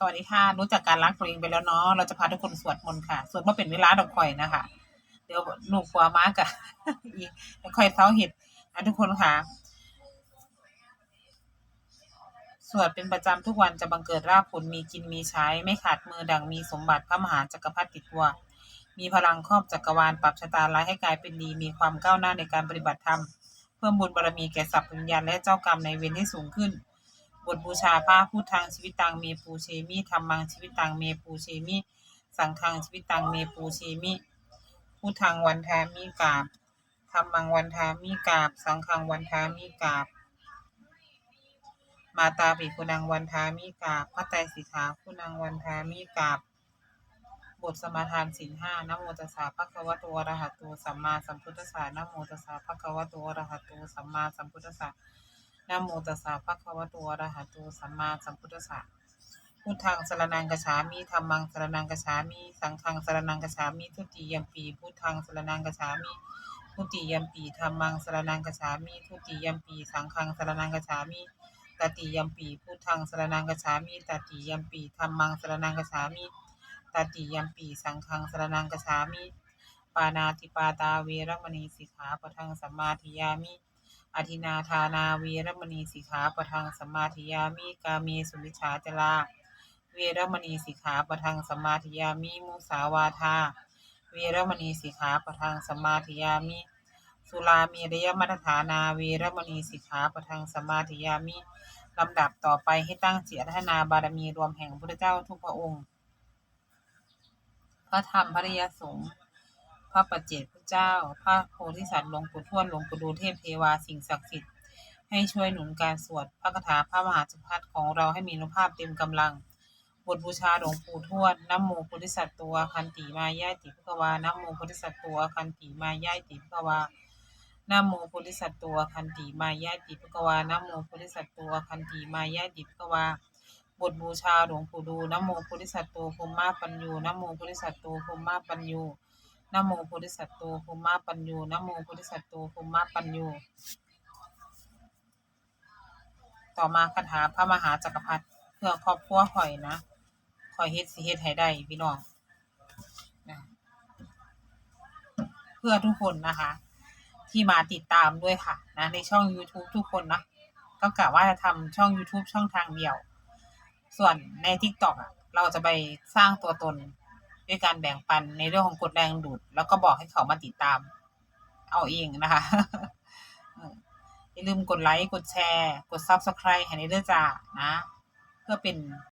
สวัสดีค่ะรู้จักการล้างตัวเองไปแล้วเนาะเราจะพาทุกคนสวดมนต์ค่ะสวดว่าเป็นเวลาดอกข่อยนะคะเดี๋ยวหนูกลัวมากอะอีกเดี๋ยวข่อยเท้าเห็ดนะทุกคนค่ะ สวดเป็นประจำทุกวันจะบังเกิดราบผลมีกินมีใช้ ไม่ขาดมือดังมีสมบัติพระมหาจักรพรรดิติดตัว มีพลังครอบจักรวาลปรับชะตาร้ายให้กลายเป็นดีมีความก้าวหน้าในการปฏิบัติธรรม เพิ่มบุญบารมีแก่สัพพวิญญาณและเจ้ากรรมในเวรให้สูงขึ้น บทบูชาพระพุทธังชีวิตตังเมปูเชมิธรรมังชีวิตตังเมปูเชมิ สังฆังชีวิตตังเมปูเชมิพุทธังวันทามิกาบธรรมังวันทามิกาบ สังฆังวันทามิกาบ มาตาปิคุณังวันทามิกาบพระไตรสิกขาคุณังวันทามิกาบบทสมาทานศีลห้านโมตัสสะภะคะวะโตอะระหะโตสัมมาสัมพุทธัสสะนโมตัสสะภะคะวะโตอะระหะโตสัมมาสัมพุทธัสสะ นะโมตัสสะภะคะวะโตอะระหะโตสัมมาสัมพุทธัสสะพุทธังสรนังกัจฉามิธัมมังสรนังกัจฉามิ สังฆังสรนังกัจฉามิทุติยัมปีพุทธังสรนังกัจฉามิทุติยัมปีธัมมังสรนังกัจฉามิทุติยัมปีสังฆังสรนังกัจฉามิตติยัมปีพุทธังสรนังกัจฉามิตติยัมปีธัมมังสรนังกัจฉามิตติยัมปีสังฆังสรนังกัจฉามิ ปานาติปาตาเวรมณีสิกขาปะทังสัมมาทิยามิ อธินาทานาเวรมณีสิกขาปะทังสมมาทิยามิกาเมสุมิจฉาจลาเวรมณีสิกขาปะทังสมมาทิยามิมุสาวาทาเวรมณีสิกขาปะทังสมมาทิยามิสุรามีระยมัฏฐานาเวรมณีสิกขาปะทังสมมาทิยามิลำดับต่อไปให้ตั้งจิตพัฒนาบารมีรวมแห่งพระเจ้าทุกพระองค์ พระธรรมพระยสงฆ์ พระปัจเจกพุทธเจ้า พระโพธิสัตว์หลวงปู่ทวดหลวงปู่ดูเทพเทวาสิ่งศักดิ์สิทธิ์ให้ช่วยหนุนการสวดพระคาถาพระมหาจักรพรรดิของเราให้มีอนุภาพเต็มกำลังบทบูชาหลวงปู่ทวดน้ำโมโพธิสัตว์ตัวคันติมายาติภควาน้ำโมโพธิสัตว์ตัวคันติมายาติภควานะโมโพธิสัตว์ตัวคันติมายาติภควานะโมโพธิสัตว์ตัวคันติมายาติภควาบทบูชาหลวงปู่ดูนะโมโพธิสัตว์ตภูมิมาปัญญูนะโมพธิสัตว์โตภูมิมาปัญญู นะโมโพธิสัตว์โตภูมาปัญญูนะโมโพธิสัตว์โตภูมิมาปัญญูต่อมาคาถาพระมหาจักรพรรดิเพื่อครอบครัวข่อยนะข่อยเฮ็ดสิเฮ็ดให้ได้พี่น้องนะเพื่อทุกคนนะคะ ที่มาติดตามด้วยค่ะนะในช่อง YouTube ทุกคนนะก็กะว่าจะทำช่อง YouTube ช่องทางเดียว ส่วนใน TikTok อะ เราจะไปสร้างตัวตน ด้วยการแบ่งปันในเรื่องของกดแรงดูด แล้วก็บอกให้เขามาติดตาม เอาเองนะคะอย่าลืมกดไลค์ กดแชร์ กด Subscribe ให้ในเด้อจ้านะ เพื่อเป็น